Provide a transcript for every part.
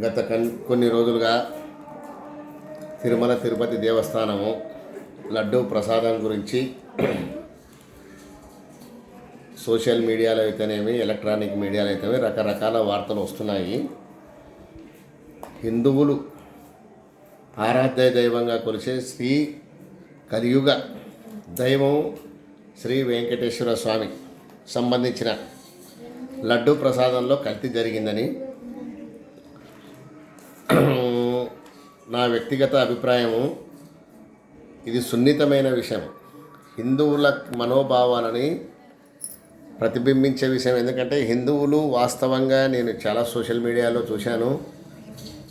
గత కన్ కొన్ని రోజులుగా తిరుమల తిరుపతి దేవస్థానము లడ్డూ ప్రసాదం గురించి సోషల్ మీడియాలో అయితేనేమి ఎలక్ట్రానిక్ మీడియాలో అయితేనేమి రకరకాల వార్తలు వస్తున్నాయి. హిందువులు ఆరాధ్య దైవంగా కొలిసే శ్రీ కలియుగ దైవం శ్రీ వెంకటేశ్వర స్వామి సంబంధించిన లడ్డు ప్రసాదంలో కల్తీ జరిగిందని నా వ్యక్తిగత అభిప్రాయము ఇది సున్నితమైన విషయం. హిందువుల మనోభావాలని ప్రతిబింబించే విషయం. ఎందుకంటే హిందువులు వాస్తవంగా నేను చాలా సోషల్ మీడియాలో చూశాను.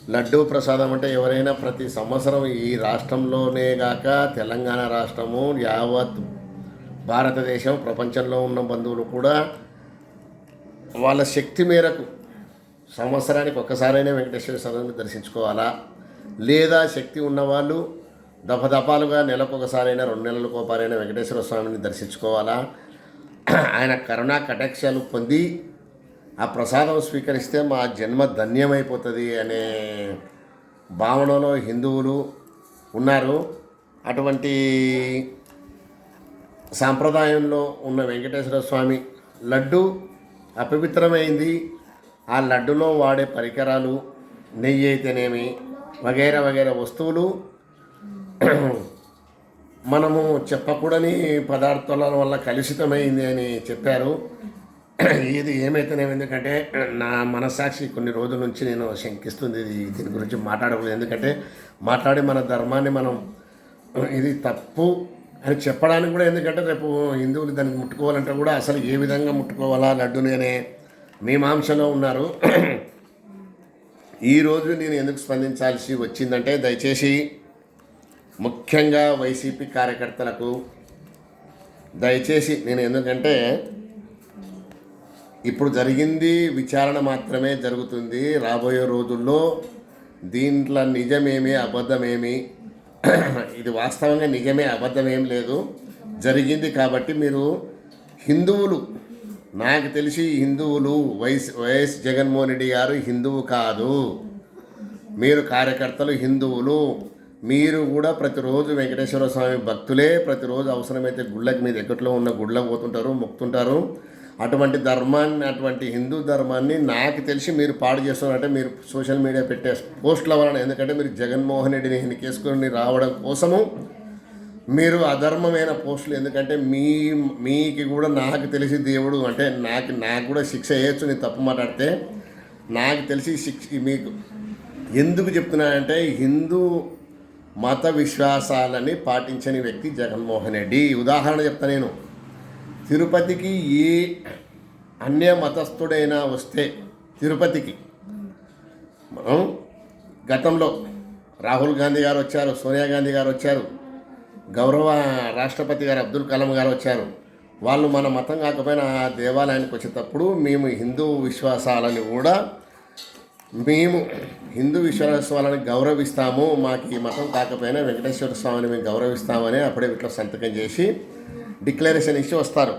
లడ్డూ ప్రసాదం అంటే ఎవరైనా ప్రతి సంవత్సరం ఈ రాష్ట్రంలోనే గాక తెలంగాణ రాష్ట్రము యావత్ భారతదేశం ప్రపంచంలో ఉన్న బంధువులు కూడా వాళ్ళ శక్తి మేరకు సంవత్సరానికి ఒక్కసారైనా వెంకటేశ్వర స్వామిని దర్శించుకోవాలా? లేదా శక్తి ఉన్నవాళ్ళు దపదపాలుగా నెలకొకసారైనా రెండు నెలలకు ఒకసారైనా వెంకటేశ్వర స్వామిని దర్శించుకోవాలా? ఆయన కరుణా కటాక్షాలు పొంది ఆ ప్రసాదం స్వీకరిస్తే మా జన్మ ధన్యమైపోతుంది అనే భావనలో హిందువులు ఉన్నారు. అటువంటి సాంప్రదాయంలో ఉన్న వెంకటేశ్వర స్వామి లడ్డు అపవిత్రమైంది. ఆ లడ్డులో వాడే పరికరాలు నెయ్యి అయితేనేమి వగైరా వగైరా వస్తువులు. మనము చెప్పకూడని పదార్థాల వల్ల కలుషితమైంది అని చెప్పారు. ఇది ఏమైతేనేమి? ఎందుకంటే నా మనసాక్షి కొన్ని రోజుల నుంచి నేను శంకిస్తుంది ఇది దీని గురించి మాట్లాడకూడదు. ఎందుకంటే మాట్లాడి మన ధర్మాన్ని మనం ఇది తప్పు అని చెప్పడానికి కూడా ఎందుకంటే రేపు హిందువులు దానికి ముట్టుకోవాలంటే కూడా అసలు ఏ విధంగా ముట్టుకోవాలా లడ్డుని అనే మీమాంసలో ఉన్నారు. ఈరోజు నేను ఎందుకు స్పందించాల్సి వచ్చిందంటే దయచేసి ముఖ్యంగా వైసీపీ కార్యకర్తలకు దయచేసి నేను ఎందుకంటే ఇప్పుడు జరిగింది విచారణ మాత్రమే జరుగుతుంది రాబోయే రోజుల్లో. దీంట్లో నిజమేమి అబద్ధమేమి? ఇది వాస్తవంగా నిజమే అబద్ధమేం లేదు. జరిగింది కాబట్టి మీరు హిందువులు నాకు తెలిసి హిందువులు వైఎస్ వైఎస్ జగన్మోహన్ రెడ్డి గారు హిందువు కాదు. మీరు కార్యకర్తలు హిందువులు. మీరు కూడా ప్రతిరోజు వెంకటేశ్వర స్వామి భక్తులే. ప్రతిరోజు అవసరమైతే గుళ్ళకి మీ దగ్గరలో ఉన్న గుళ్ళకు పోతుంటారు మొక్కుతుంటారు. అటువంటి ధర్మాన్ని అటువంటి హిందూ ధర్మాన్ని నాకు తెలిసి మీరు పాడు చేస్తున్నారంటే మీరు సోషల్ మీడియా పెట్టే పోస్టుల వలన. ఎందుకంటే మీరు జగన్మోహన్ రెడ్డిని ఎన్నికేసుకొని రావడం కోసము మీరు అధర్మమైన పోస్టులు ఎందుకంటే మీ మీకు కూడా నాకు తెలిసి దేవుడు అంటే నాకు నాకు కూడా శిక్ష వేయచ్చు నేను తప్పు మాట్లాడితే నాకు తెలిసి శిక్ష మీకు ఎందుకు చెప్తున్నానంటే హిందూ మత విశ్వాసాలని పాటించని వ్యక్తి జగన్మోహన్ రెడ్డి. ఉదాహరణ చెప్తా నేను. తిరుపతికి ఏ అన్య మతస్థుడైనా వస్తే తిరుపతికి మనం గతంలో రాహుల్ గాంధీ గారు వచ్చారు సోనియా గాంధీ గారు వచ్చారు. గౌరవ రాష్ట్రపతి గారు అబ్దుల్ కలాం గారు వచ్చారు. వాళ్ళు మన మతం కాకపోయినా ఆ దేవాలయానికి వచ్చేటప్పుడు మేము హిందూ విశ్వాసాలని కూడా మేము హిందూ విశ్వాసాలను గౌరవిస్తాము. మాకు ఈ మతం కాకపోయినా వెంకటేశ్వర స్వామిని మేము గౌరవిస్తామని అప్పుడే ఇట్లా సంతకం చేసి డిక్లరేషన్ ఇచ్చి వస్తారు.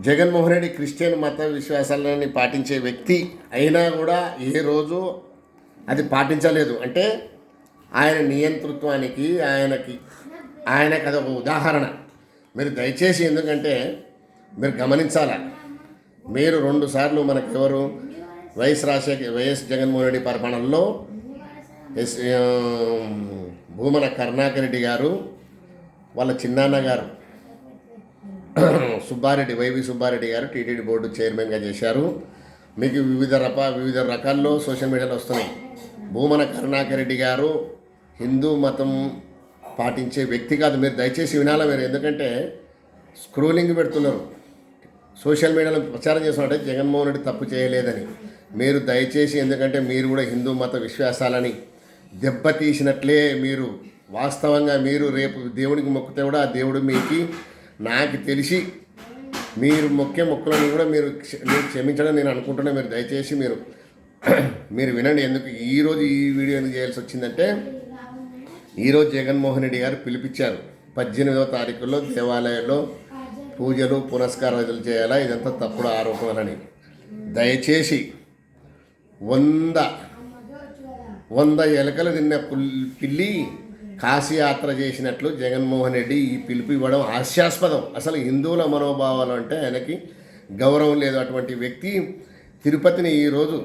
జగన్మోహన్ రెడ్డి క్రిస్టియన్ మత విశ్వాసాలని పాటించే వ్యక్తి అయినా కూడా ఏ రోజు అది పాటించలేదు. అంటే ఆయన నియంతృత్వానికి ఆయనకి ఆయనకి అదొక ఉదాహరణ. మీరు దయచేసి ఎందుకంటే మీరు గమనించాల? మీరు రెండు సార్లు మనకు ఎవరు వైఎస్ రాజశేఖర్ వైఎస్ జగన్మోహన్ రెడ్డి పరిపాలనలో ఎస్ భూమన కరుణాకర్ రెడ్డి గారు వాళ్ళ చిన్నాన్న గారు సుబ్బారెడ్డి వైవి సుబ్బారెడ్డి గారు టీటీడీ బోర్డు చైర్మన్గా చేశారు. మీకు వివిధ రప వివిధ రకాల్లో సోషల్ మీడియాలో వస్తున్నాయి. భూమన కరుణాకర్ రెడ్డి గారు హిందూ మతం పాటించే వ్యక్తి కాదు. మీరు దయచేసి వినాలా మీరు? ఎందుకంటే స్క్రోలింగ్ పెడుతున్నారు. సోషల్ మీడియాలో ప్రచారం చేస్తున్నట్టే జగన్మోహన్ రెడ్డి తప్పు చేయలేదని. మీరు దయచేసి ఎందుకంటే మీరు కూడా హిందూ మత విశ్వాసాలని దెబ్బతీసినట్లే మీరు వాస్తవంగా మీరు రేపు దేవుడికి మొక్కితే కూడా ఆ దేవుడు మీకు నాకు తెలిసి మీరు మొక్కే మొక్కులను కూడా మీరు మీరు క్షమించడం నేను అనుకుంటున్నా. మీరు దయచేసి మీరు మీరు వినండి. ఎందుకు ఈరోజు ఈ వీడియో ఎందుకు చేయాల్సి వచ్చిందంటే ఈరోజు జగన్మోహన్ రెడ్డి గారు పిలిపించారు. పద్దెనిమిదవ తారీఖులో దేవాలయంలో పూజలు పునస్కారాలు చేయాలా? ఇదంతా తప్పుడు ఆరోపణలని. దయచేసి వంద వంద ఎలకలు తిన్న పిల్లి కాశీయాత్ర చేసినట్లు జగన్మోహన్ రెడ్డి ఈ పిలుపు ఇవ్వడం హాస్యాస్పదం. అసలు హిందువుల మనోభావాలు అంటే ఆయనకి గౌరవం లేదు అటువంటి వ్యక్తి తిరుపతిని ఈరోజు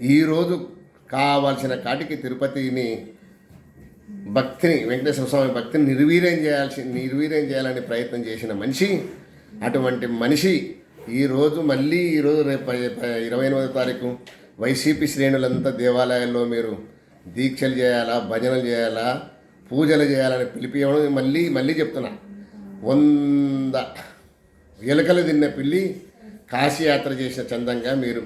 ఈరోజు కావాల్సిన కాటికి తిరుపతిని భక్తిని వెంకటేశ్వర స్వామి భక్తిని నిర్వీర్యం చేయాల్సి నిర్వీర్యం చేయాలని ప్రయత్నం చేసిన మనిషి అటువంటి మనిషి ఈరోజు మళ్ళీ ఈరోజు రేపు ఇరవై ఎనిమిదో తారీఖు వైసీపీ శ్రేణులంతా దేవాలయాల్లో మీరు దీక్షలు చేయాలా భజనలు చేయాలా పూజలు చేయాలని పిలిపివ్వడం మళ్ళీ మళ్ళీ చెప్తున్నా. వంద ఎలుకలు తిన్న పిల్లి కాశీయాత్ర చేసిన చందంగా మీరు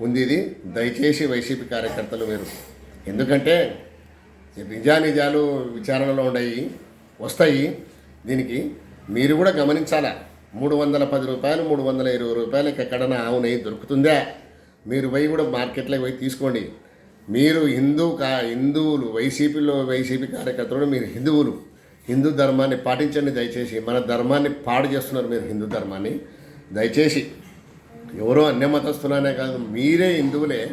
ఉంది ఇది దయచేసి వైసీపీ కార్యకర్తలు మీరు. ఎందుకంటే నిజానిజాలు విచారణలో ఉన్నాయి వస్తాయి. దీనికి మీరు కూడా గమనించాలా? మూడు వందల పది రూపాయలు మూడు వందల ఇరవై రూపాయలకి ఎక్కడన్నా ఆవు దొరుకుతుందా? మీరు పోయి కూడా మార్కెట్లోకి పోయి తీసుకోండి. మీరు హిందూ కా హిందువులు వైసీపీలో వైసీపీ కార్యకర్తలు మీరు హిందువులు. హిందూ ధర్మాన్ని పాటించండి దయచేసి. మన ధర్మాన్ని పాడు చేస్తున్నారు మీరు హిందూ ధర్మాన్ని. దయచేసి ఎవరో అన్య మతస్థులనే కాదు మీరే హిందువులే.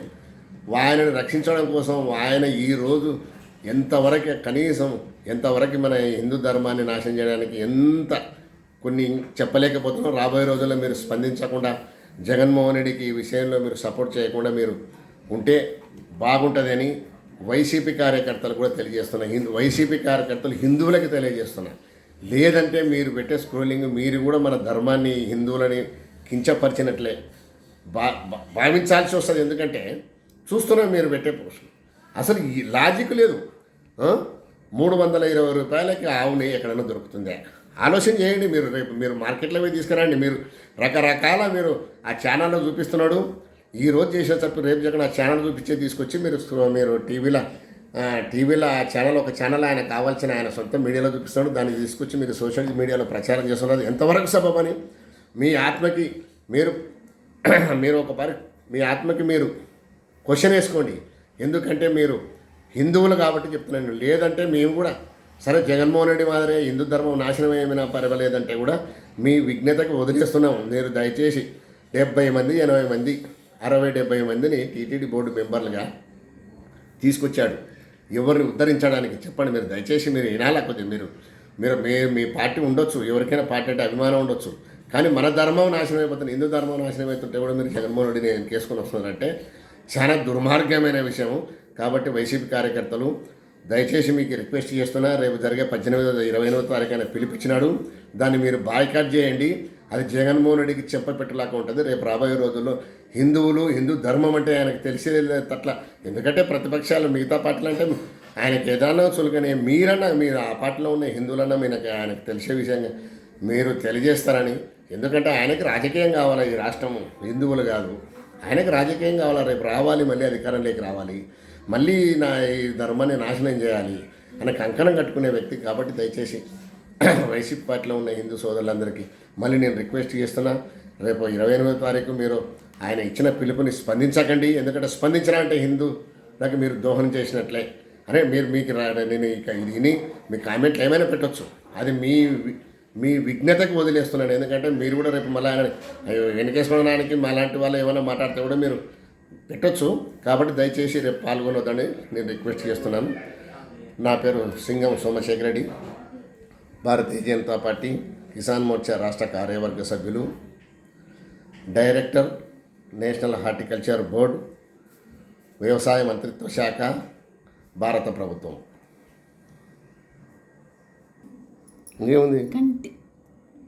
ఆయనను రక్షించడం కోసం ఆయన ఈరోజు ఎంతవరకు కనీసం ఎంతవరకు మన హిందూ ధర్మాన్ని నాశనం చేయడానికి ఎంత కొన్ని చెప్పలేకపోతున్నాం. రాబోయే రోజుల్లో మీరు స్పందించకుండా జగన్మోహన్ రెడ్డికి ఈ విషయంలో మీరు సపోర్ట్ చేయకుండా మీరు ఉంటే బాగుంటుందని వైసీపీ కార్యకర్తలు కూడా తెలియజేస్తున్నారు హిందూ వైసీపీ కార్యకర్తలు హిందువులకి తెలియజేస్తున్నారు. లేదంటే మీరు పెట్టే స్క్రోలింగ్ మీరు కూడా మన ధర్మాన్ని హిందువులని కించపరిచినట్లే. బా భావించాల్సి వస్తుంది. ఎందుకంటే చూస్తున్నాం మీరు పెట్టే పోస్ట్ అసలు ఈ లాజిక్ లేదు. మూడు వందల ఇరవై రూపాయలకి ఆవు నెయ్యి ఎక్కడైనా దొరుకుతుంది? ఆలోచన చేయండి మీరు రేపు మీరు మార్కెట్లో పోయి తీసుకురండి. మీరు రకరకాల మీరు ఆ ఛానల్లో చూపిస్తున్నాడు. ఈ రోజు చేసే తప్పు రేపు జగన్ ఆ ఛానల్ చూపించే తీసుకొచ్చి మీరు మీరు టీవీలో టీవీలో ఆ ఛానల్ ఒక ఛానల్ ఆయన కావాల్సిన ఆయన సొంత మీడియాలో చూపిస్తున్నాడు. దాన్ని తీసుకొచ్చి మీరు సోషల్ మీడియాలో ప్రచారం చేస్తున్నారు. ఎంతవరకు సబబని మీ ఆత్మకి మీరు మీరు ఒక పరి మీ ఆత్మకి మీరు క్వశ్చన్ వేసుకోండి. ఎందుకంటే మీరు హిందువులు కాబట్టి చెప్తున్నాను లేదంటే మేము కూడా సరే జగన్మోహన్ రెడ్డి మాదిరే హిందూ ధర్మం నాశనం ఏమైనా పర్వాలేదంటే కూడా మీ విఘ్నతకు వదిలేస్తున్నాం మీరు దయచేసి డెబ్బై మంది ఎనభై మంది అరవై డెబ్బై మందిని టీటీడీ బోర్డు మెంబర్లుగా తీసుకొచ్చాడు. ఎవరిని ఉద్ధరించడానికి చెప్పండి మీరు. దయచేసి మీరు వినాలా కొద్దిగా మీరు మీరు మీ మీ పార్టీ ఉండొచ్చు. ఎవరికైనా పార్టీ అంటే అభిమానం ఉండొచ్చు. కానీ మన ధర్మం నాశనం అయిపోతుంది హిందూ ధర్మం నాశనం అవుతుంటే కూడా మీరు జగన్మోహన్ రెడ్డిని కేసుకొని వస్తున్నారంటే చాలా దుర్మార్గమైన విషయం కాబట్టి వైసీపీ కార్యకర్తలు దయచేసి మీకు రిక్వెస్ట్ చేస్తున్నా రేపు జరిగే పద్దెనిమిది ఇరవై ఎనిమిదో తారీఖు అయిన పిలిపించినాడు. దాన్ని మీరు బాయ్కాట్ చేయండి. అది జగన్మోహన్ రెడ్డికి చెప్పపెట్టలాగా ఉంటుంది. రేపు రాబోయే రోజుల్లో హిందువులు హిందూ ధర్మం అంటే ఆయనకు తెలిసే తట్ల. ఎందుకంటే ప్రతిపక్షాలు మిగతా పార్టీలు అంటే ఆయనకి ఏదైనా చులకనే మీరన్నా మీరు ఆ పార్టీలో ఉన్న హిందువులన్నా మీకు ఆయనకు తెలిసే విషయంగా మీరు తెలియజేస్తారని. ఎందుకంటే ఆయనకి రాజకీయం కావాలి ఈ రాష్ట్రం హిందువులు కాదు. ఆయనకు రాజకీయం కావాలి? రేపు రావాలి మళ్ళీ అధికారంలోకి రావాలి. మళ్ళీ నా ఈ ధర్మాన్ని నాశనం చేయాలి అని కంకణం కట్టుకునే వ్యక్తి కాబట్టి దయచేసి వైసీపీ పార్టీలో ఉన్న హిందూ సోదరులందరికీ మళ్ళీ నేను రిక్వెస్ట్ చేస్తున్నా రేపు ఇరవై ఎనిమిదో తారీఖు మీరు ఆయన ఇచ్చిన పిలుపుని స్పందించకండి. ఎందుకంటే స్పందించరా అంటే హిందూ నాకు మీరు దోహనం చేసినట్లే. అరే మీరు మీకు రాడ నేను ఇక ఇది విని మీ కామెంట్లు ఏమైనా పెట్టొచ్చు. అది మీ మీ విఘ్నతకు వదిలేస్తున్నాను ఎందుకంటే మీరు కూడా రేపు మళ్ళీ ఆయన మా లాంటి వాళ్ళు ఏమైనా మాట్లాడితే కూడా మీరు పెట్టొచ్చు. కాబట్టి దయచేసి రేపు పాల్గొనొద్దని నేను రిక్వెస్ట్ చేస్తున్నాను. నా పేరు సింగం సోమశేఖర్ రెడ్డి. భారతీయ జనతా పార్టీ కిసాన్ మోర్చా రాష్ట్ర కార్యవర్గ సభ్యులు డైరెక్టర్ నేషనల్ హార్టికల్చర్ బోర్డు వ్యవసాయ మంత్రిత్వ శాఖ భారత ప్రభుత్వం. ఇంకేముంది? కంటి